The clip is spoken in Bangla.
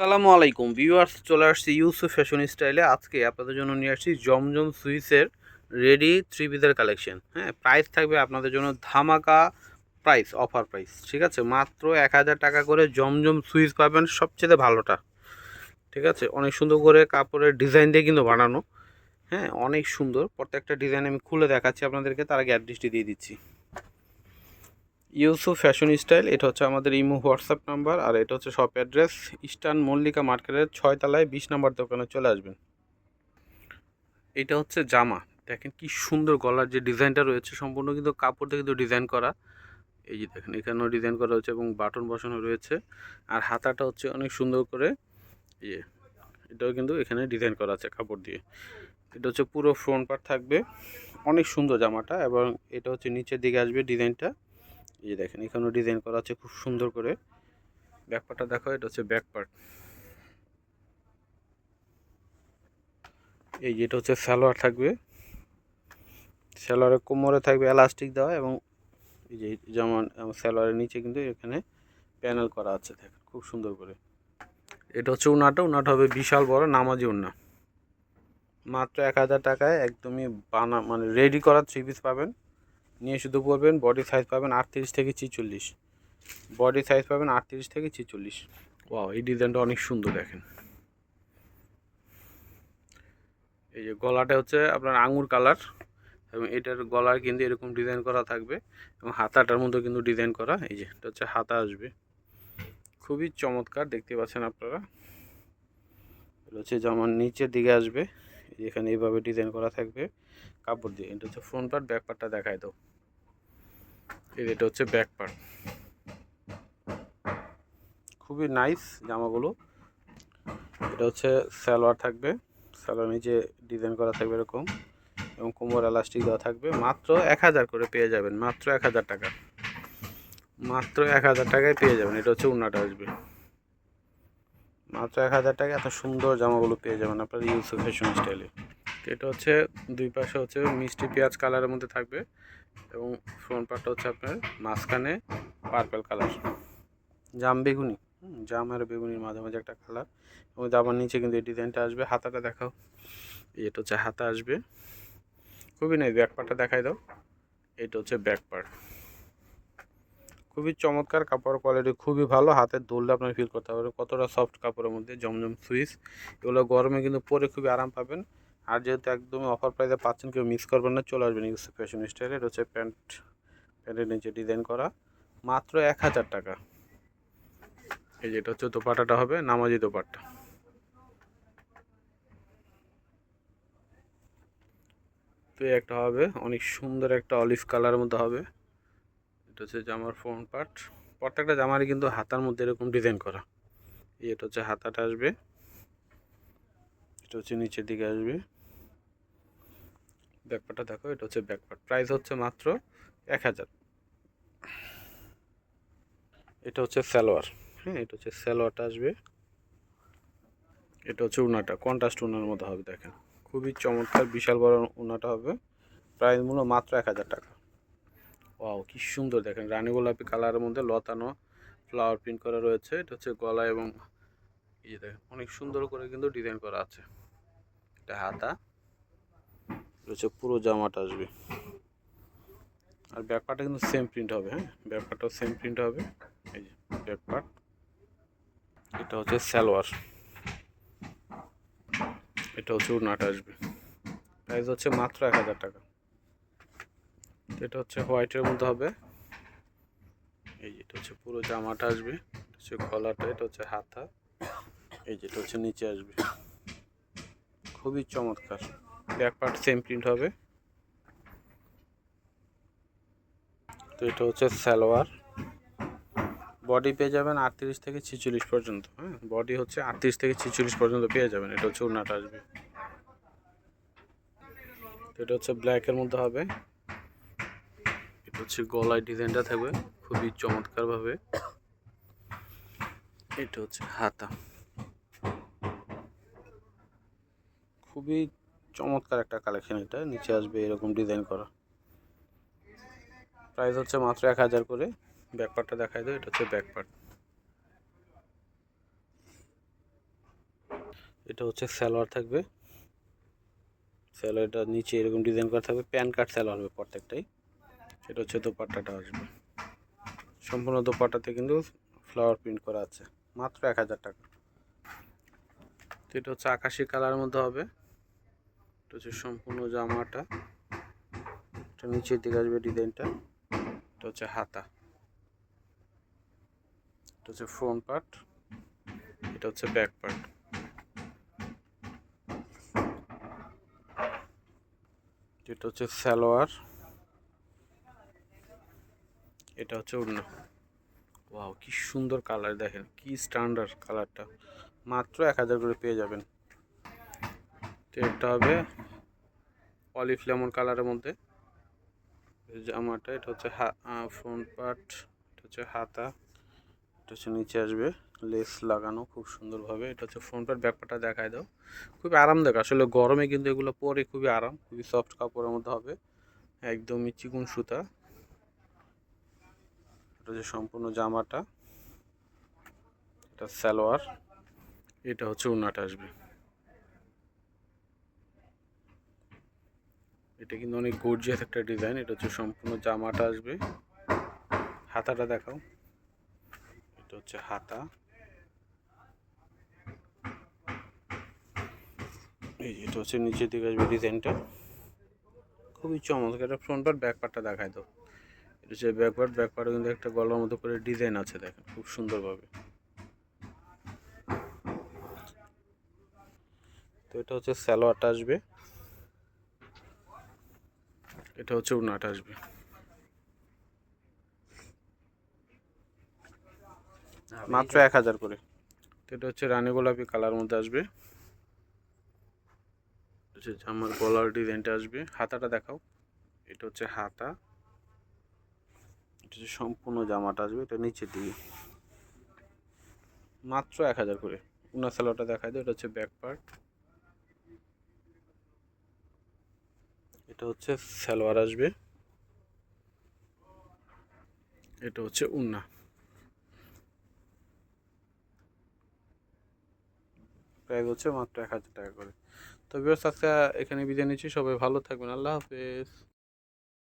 আসসালামু আলাইকুম ভিউয়ার্স চলে আসছি ইউসুফ ফ্যাশন স্টাইলে আজকে আপনাদের জন্য নিয়ে আসছি জমজম সুইসের রেডি থ্রি পিসের কালেকশন হ্যাঁ প্রাইস থাকবে আপনাদের জন্য ধামাকা প্রাইস অফার প্রাইস ঠিক আছে? মাত্র এক হাজার টাকা করে জমজম সুইচ পাবেন সবচেয়ে ভালোটা, ঠিক আছে? অনেক সুন্দর করে কাপড়ের ডিজাইন দিয়ে কিন্তু বানানো। হ্যাঁ অনেক সুন্দর। প্রত্যেকটা ডিজাইন আমি খুলে দেখাচ্ছি আপনাদেরকে, তার আগে অ্যাড্রেসটি দিয়ে দিচ্ছি। ইউসুফ ফ্যাশন স্টাইল, এটা হচ্ছে আমাদের ইমো হোয়াটসঅ্যাপ নাম্বার, আর এটা হচ্ছে শপ অ্যাড্রেস, ইস্টার্ন মল্লিকা মার্কেটের ছয়তলায় বিশ নাম্বার দোকানে চলে আসবেন। এটা হচ্ছে জামা, দেখেন কি সুন্দর গলার যে ডিজাইনটা রয়েছে, সম্পূর্ণ কিন্তু কাপড় দিয়ে কিন্তু ডিজাইন করা। এই যে দেখেন, এখানেও ডিজাইন করা হয়েছে এবং বাটন বসানো রয়েছে, আর হাতাটা হচ্ছে অনেক সুন্দর করে ইয়ে এটাও কিন্তু এখানে ডিজাইন করা আছে কাপড় দিয়ে। এটা হচ্ছে পুরো ফ্রন্ট পার্ট থাকবে, অনেক সুন্দর জামাটা, এবং এটা হচ্ছে নিচের দিকে আসবে ডিজাইনটা। এই দেখেন, এখানেও ডিজাইন করা আছে খুব সুন্দর করে। ব্যাক পার্টটা দেখো, এটা হচ্ছে ব্যাক পার্ট এই যেটা হচ্ছে সালোয়ার থাকবে। সালোয়ারের কোমরে থাকবে এলাস্টিক দেওয়া এবং এই যে যেমন সালোয়ারের নিচে কিন্তু এখানে প্যানেল করা আছে, দেখেন, খুব সুন্দর করে। এটা হচ্ছে উনাটা উনাটা হবে বিশাল বড় নামাজি উন্না। মাত্র এক হাজার টাকায় একদমই বানা মানে রেডি করা থ্রি পিস পাবেন। নিয়ে শুধু পরবেন বডি সাইজ পাবেন আটত্রিশ থেকে ছিচল্লিশ। বডি সাইজ পাবেন আটত্রিশ থেকে ছিচল্লিশ। ওয়াও এই ডিজাইনটা অনেক সুন্দর দেখেন। এই যে গলাটা হচ্ছে আপনার আঙুর কালার, এবং এটার গলার কিন্তু এরকম ডিজাইন করা থাকবে, এবং হাতাটার মধ্যে কিন্তু ডিজাইন করা, এই যে এটা হচ্ছে হাতা আসবে। খুবই চমৎকার, দেখতে পাচ্ছেন আপনারা। এটা হচ্ছে যেমন নিচের দিকে আসবে। এখানে এইভাবে ডিজাইন করা থাকবে কাপড় দিয়ে। এটা হচ্ছে ফ্রন্ট পার্ট ব্যাক পার্টটা দেখায় দাও। এটা হচ্ছে ব্যাক পার্ট খুবই নাইস জামাগুলো। এটা হচ্ছে সালোয়ার থাকবে। সালোয়ার নিচে ডিজাইন করা থাকবে এরকম। এবং কোমর এলাস্টিক দেওয়া থাকবে। মাত্র এক হাজার করে পেয়ে যাবেন। মাত্র এক হাজার টাকা। মাত্র এক হাজার টাকায় পেয়ে যাবেন। এটা হচ্ছে উন্নাটা আসবে। মাত্র এক হাজার টাকা। এত সুন্দর জামাগুলো পেয়ে যাবেন আপনার ইউসুফ ফ্যাশন স্টাইলে এটা হচ্ছে, দুই পাশে হচ্ছে মিষ্টি পেঁয়াজ কালারের মধ্যে থাকবে এবং ফ্রন্ট পার্টটা হচ্ছে আপনার মাঝখানে পার্পেল কালার জাম বেগুনি জাম আর বেগুনির মাঝামাঝি একটা কালার এবং জামার নিচে কিন্তু এই ডিজাইনটা আসবে, হাতাটা দেখাও। এটা হচ্ছে হাতা আসবে। খুবই নাই ব্যাক পার্টটা দেখাই দাও। এটা হচ্ছে ব্যাক পার্ট খুবই চমৎকার কাপড় কোয়ালিটি খুবই ভালো। হাতের দোললে আপনার ফিল করতে পারবেন কতটা সফট কাপড়ের মধ্যে জমজম সুইচ, এগুলো গরমে কিন্তু পরে খুবই আরাম পাবেন। আর যেহেতু একদমই অফার প্রাইসে পাচ্ছেন, কেউ মিস করবেন না, চলে আসবেন ইউসুফ ফ্যাশন স্টাইলে এটা হচ্ছে প্যান্ট প্যান্টের নিচে ডিজাইন করা। মাত্র এক হাজার টাকা। এই যেটা হচ্ছে দোপাটাটা হবে, নামাজি দোপাট্টা। তো একটা হবে, অনেক সুন্দর একটা অলিভ কালারের মধ্যে হবে। এটা হচ্ছে জামার ফ্রন্ট পার্ট প্রত্যেকটা জামারই কিন্তু হাতার মধ্যে এরকম ডিজাইন করা। এটা হচ্ছে হাতাটা আসবে। এটা হচ্ছে নিচের দিকে আসবে। ব্যাকপার্টটা দেখো, এটা হচ্ছে ব্যাকপার্ট প্রাইস হচ্ছে মাত্র এক হাজার। এটা হচ্ছে সালোয়ার। হ্যাঁ এটা হচ্ছে সালোয়ারটা আসবে। এটা হচ্ছে উনাটা কন্ট্রাস্ট উনার মধ্যে হবে, দেখেন। খুবই চমৎকার, বিশাল বড় উনাটা হবে। প্রাইস মূল্য মাত্র এক হাজার টাকা। ওয়াও কি সুন্দর দেখেন। রানী গোলাপি কালারের মধ্যে লতানো ফ্লাওয়ার প্রিন্ট করা রয়েছে। এটা হচ্ছে গলা এবং এই দেখেন, অনেক সুন্দর করে কিন্তু ডিজাইন করা আছে। এটা হাতা। হচ্ছে পুরো জামাটা আসবে। আর ব্যাক পার্টটা কিন্তু সেম প্রিন্ট হবে হ্যাঁ? ব্যাক পার্টটাও সেম প্রিন্ট হবে। এই যে ব্যাক পার্ট এটা হচ্ছে সালোয়ার। এটা হচ্ছে উড়নাটা আসবে। প্রাইস হচ্ছে মাত্র এক হাজার টাকা। এটা হচ্ছে হোয়াইটের মধ্যে হবে। এই যেটা হচ্ছে পুরো জামাটা আসবে। হচ্ছে গলাটা, এটা হচ্ছে হাতা। এই যেটা হচ্ছে নিচে আসবে। খুবই চমৎকার। ব্যাক পার্ট সেম প্রিন্ট হবে। তো এটা হচ্ছে সালোয়ার। বডি পেয়ে যাবেন আটত্রিশ থেকে ছিচল্লিশ পর্যন্ত হ্যাঁ? বডি হচ্ছে আটত্রিশ থেকে ছিচল্লিশ পর্যন্ত পেয়ে যাবেন। এটা হচ্ছে উন্নাটা আসবে। এটা হচ্ছে ব্ল্যাকের মধ্যে হবে। হচ্ছে গলায় ডিজাইনটা থাকবে খুবই চমৎকারভাবে। এটা হচ্ছে হাতা। খুবই চমৎকার একটা কালেকশন এটা, নিচে আসবে এরকম ডিজাইন করা। প্রাইস হচ্ছে মাত্র এক হাজার করে। ব্যাক পার্টটা দেখাই দেয় এটা হচ্ছে ব্যাক পার্ট এটা হচ্ছে সালোয়ার থাকবে। স্যালোয়ারটা নিচে এরকম ডিজাইন করা থাকবে প্যান কার্ড স্যালোয়ার হবে প্রত্যেকটাই। সেটা হচ্ছে দোপাট্টাটা আসবে। সম্পূর্ণ দোপাট্টাতে কিন্তু ফ্লাওয়ার প্রিন্ট করা আছে, মাত্র এক হাজার টাকা। তো এটা হচ্ছে আকাশি কালারের মধ্যে হবে। এটা হচ্ছে সম্পূর্ণ জামাটা। এটা নিচের দিকে আসবে ডিজাইনটা। এটা হচ্ছে হাতা। এটা হচ্ছে ফ্রন্ট পার্ট এটা হচ্ছে ব্যাক পার্ট এটা হচ্ছে সালোয়ার। এটা হচ্ছে অন্য ওয়াও, কি সুন্দর কালার দেখেন, কি স্ট্যান্ডার্ড কালারটা। মাত্র এক হাজার করে পেয়ে যাবেন। তো এটা হবে অলিভ লেমন কালারের মধ্যে। জামাটা এটা হচ্ছে ফ্রন্ট পার্ট এটা হচ্ছে হাতা, এটা হচ্ছে নিচে আসবে। লেস লাগানো খুব সুন্দরভাবে। এটা হচ্ছে ফ্রন্ট পার্ট ব্যাপারটা দেখায় দাও। খুবই আরামদায়ক। আসলে গরমে কিন্তু এগুলো পরে খুবই আরাম, খুবই সফট কাপড়ের মধ্যে হবে। একদমই চিকুন সুতা। এটা হচ্ছে সম্পূর্ণ জামাটা, এটা সালোয়ার, এটা হচ্ছে উন্নাটা আসবে। এটা কিন্তু অনেক গর্জিয়াস একটা ডিজাইন এটা হচ্ছে সম্পূর্ণ জামাটা আসবে। হাতাটা দেখাও। এটা হচ্ছে হাতা। এই যে এটা হচ্ছে নিচের দিকে আসবে ডিজাইনটা খুবই চমৎকার ফ্রন্ট পার্ট ব্যাক পার্টটা দেখায় দাও। এটা হচ্ছে ব্যাক পার্ট কিন্তু একটা গলার মতো করে ডিজাইন আছে দেখেন খুব সুন্দরভাবে। তো এটা হচ্ছে স্যালোয়ারটা আসবে। এটা হচ্ছে উনাটা আসবে। মাত্র এক হাজার করে। তো এটা হচ্ছে রানী গোলাপি কালার মধ্যে আসবে। জামার গলার ডিজাইনটা আসবে। হাতাটা দেখাও। এটা হচ্ছে হাতা। এটা সম্পূর্ণ জামাটা আসবে, এটা নিচের দিকে মাত্র এক হাজার করে। উনা সালোয়ারটা দেখা দাও এটা হচ্ছে ব্যাক পার্ট এটা হচ্ছে সালোয়ার আসবে। এটা হচ্ছে উন্না। প্রাইস হচ্ছে মাত্র এক হাজার টাকা করে। তো বিয়ার্স আজকে এখানে বিদায় নিচ্ছি। সবাই ভালো থাকবেন। আল্লাহ হাফেজ।